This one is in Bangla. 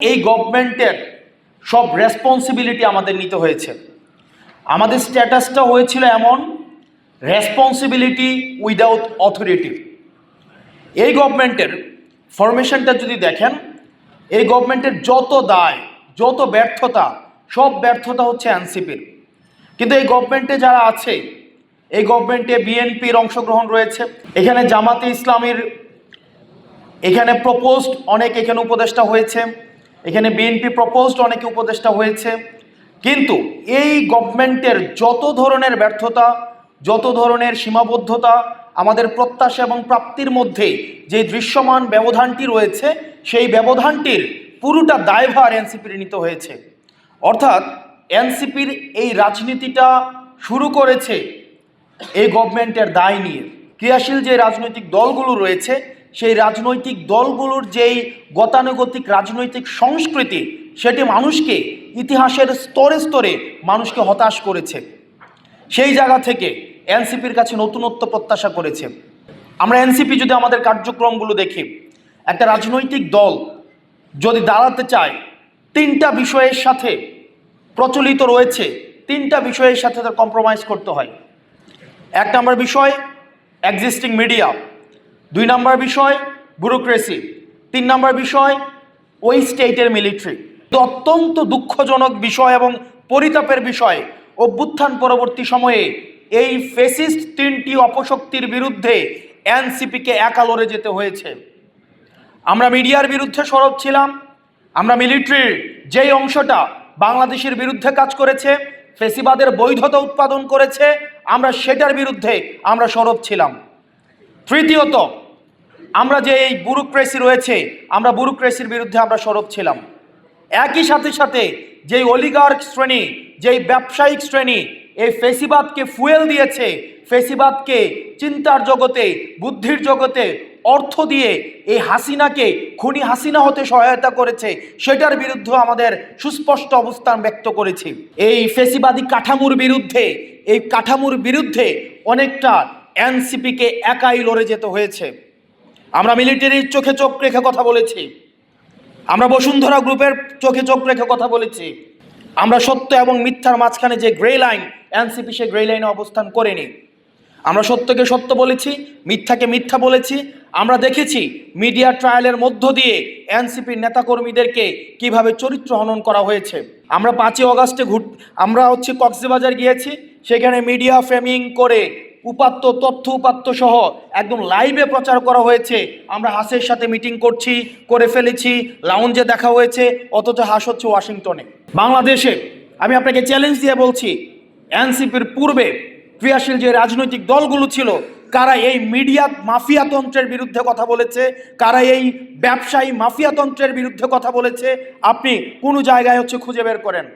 এই গভর্নমেন্টের সব রেসপন্সিবিলিটি আমাদের নিতে হয়েছে। আমাদের স্ট্যাটাসটা হয়েছিল এমন রেসপন্সিবিলিটি উইদাউট অথরিটি এই গভর্নমেন্টের ফরমেশনটা যদি দেখেন, এই গভর্নমেন্টের যত দায়, যত ব্যর্থতা, সব ব্যর্থতা হচ্ছে এনসিপির কিন্তু এই গভর্নমেন্টে যারা আছে, এই গভর্নমেন্টে বিএনপির অংশগ্রহণ রয়েছে। এখানে জামাতে ইসলামীর, এখানে প্রপোজড অনেক এখানে উপদেষ্টা হয়েছে। এখানে বিএনপি প্রপোজড অনেকে উপদেষ্টা হয়েছে। কিন্তু এই গভর্নমেন্টের যত ধরনের ব্যর্থতা, যত ধরনের সীমাবদ্ধতা, আমাদের প্রত্যাশা এবং প্রাপ্তির মধ্যে যে দৃশ্যমান ব্যবধানটি রয়েছে, সেই ব্যবধানটির পুরোটা দায়ভার এনসিপির নিতে হয়েছে। অর্থাৎ এনসিপির এই রাজনীতিটা শুরু করেছে এই গভর্নমেন্টের দায় নিয়ে। ক্রিয়াশীল যে রাজনৈতিক দলগুলো রয়েছে সেই রাজনৈতিক দলগুলোর যেই গতানুগতিক রাজনৈতিক সংস্কৃতি, সেটি মানুষকে ইতিহাসের স্তরে স্তরে মানুষকে হতাশ করেছে। সেই জায়গা থেকে এনসিপির কাছে নতুনত্ব প্রত্যাশা করেছে। আমরা এনসিপি যদি আমাদের কার্যক্রমগুলো দেখি, একটা রাজনৈতিক দল যদি দাঁড়াতে চায়, তিনটা বিষয়ের সাথে প্রচলিত রয়েছে, তিনটা বিষয়ের সাথে তার কম্প্রোমাইজ করতে হয়। এক নম্বর বিষয় এক্সিস্টিং মিডিয়া দুই নম্বর বিষয় ব্যুরোক্রেসি তিন নম্বর বিষয়, ওই স্টেটের মিলিটারি অত্যন্ত দুঃখজনক বিষয় এবং পরিতাপের বিষয়, অভ্যুত্থান পরবর্তী সময়ে এই ফেসিস্ট তিনটি অপশক্তির বিরুদ্ধে এনসিপিকে একা লড়ে যেতে হয়েছে। আমরা মিডিয়ার বিরুদ্ধে সরব ছিলাম, আমরা মিলিটারির যেই অংশটা বাংলাদেশের বিরুদ্ধে কাজ করেছে, ফেসিবাদের বৈধতা উৎপাদন করেছে, আমরা সেটার বিরুদ্ধে আমরা সরব ছিলাম। তৃতীয়ত আমরা যে এই ব্যুরোক্রেসি রয়েছে, আমরা ব্যুরোক্রেসির বিরুদ্ধে আমরা সরব ছিলাম। একই সাথে সাথে যেই অলিগার্ক শ্রেণি, যেই ব্যবসায়িক শ্রেণি, এই ফেসিবাদকে ফুয়েল দিয়েছে, ফেসিবাদকে চিন্তার জগতে, বুদ্ধির জগতে অর্থ দিয়ে এই হাসিনাকে, খুনি হাসিনা হতে সহায়তা করেছে, সেটার বিরুদ্ধে আমাদের সুস্পষ্ট অবস্থান ব্যক্ত করেছি। এই ফেসিবাদী কাঠামোর বিরুদ্ধে, এই কাঠামোর বিরুদ্ধে অনেকটা এনসিপিকে একাই লড়ে যেতে হয়েছে। আমরা মিলিটারির চোখে চোখ রেখে কথা বলেছি। আমরা বসুন্ধরা গ্রুপের চোখে চোখ রেখে কথা বলেছি। আমরা সত্য এবং মিথ্যার মাঝখানে যে গ্রে লাইন এনসিপি সে গ্রে লাইনে অবস্থান করেনি। আমরা সত্যকে সত্য বলেছি, মিথ্যাকে মিথ্যা বলেছি। আমরা দেখেছি মিডিয়া ট্রায়ালের মধ্য দিয়ে এনসিপির নেতাকর্মীদেরকে কীভাবে চরিত্র হনন করা হয়েছে। আমরা পাঁচই অগাস্টে ঘুর আমরা হচ্ছে কক্সবাজার গিয়েছি, সেখানে মিডিয়া ফ্রেমিং করে উপাত্ত, তথ্য উপাত্ত সহ একদম লাইভে প্রচার করা হয়েছে। আমরা হাসের সাথে মিটিং করছি, করে ফেলেছি লাউঞ্জে দেখা হয়েছে, অথচ হাস হচ্ছে ওয়াশিংটনে। বাংলাদেশে, আমি আপনাকে চ্যালেঞ্জ দিয়ে বলছি, এনসিপির পূর্বে ক্রিয়াশীল যে রাজনৈতিক দলগুলো ছিল, কারা এই মিডিয়া মাফিয়াতন্ত্রের বিরুদ্ধে কথা বলেছে, কারা এই ব্যবসায়ী মাফিয়াতন্ত্রের বিরুদ্ধে কথা বলেছে, আপনি কোনো জায়গায় হচ্ছে খুঁজে বের করেন?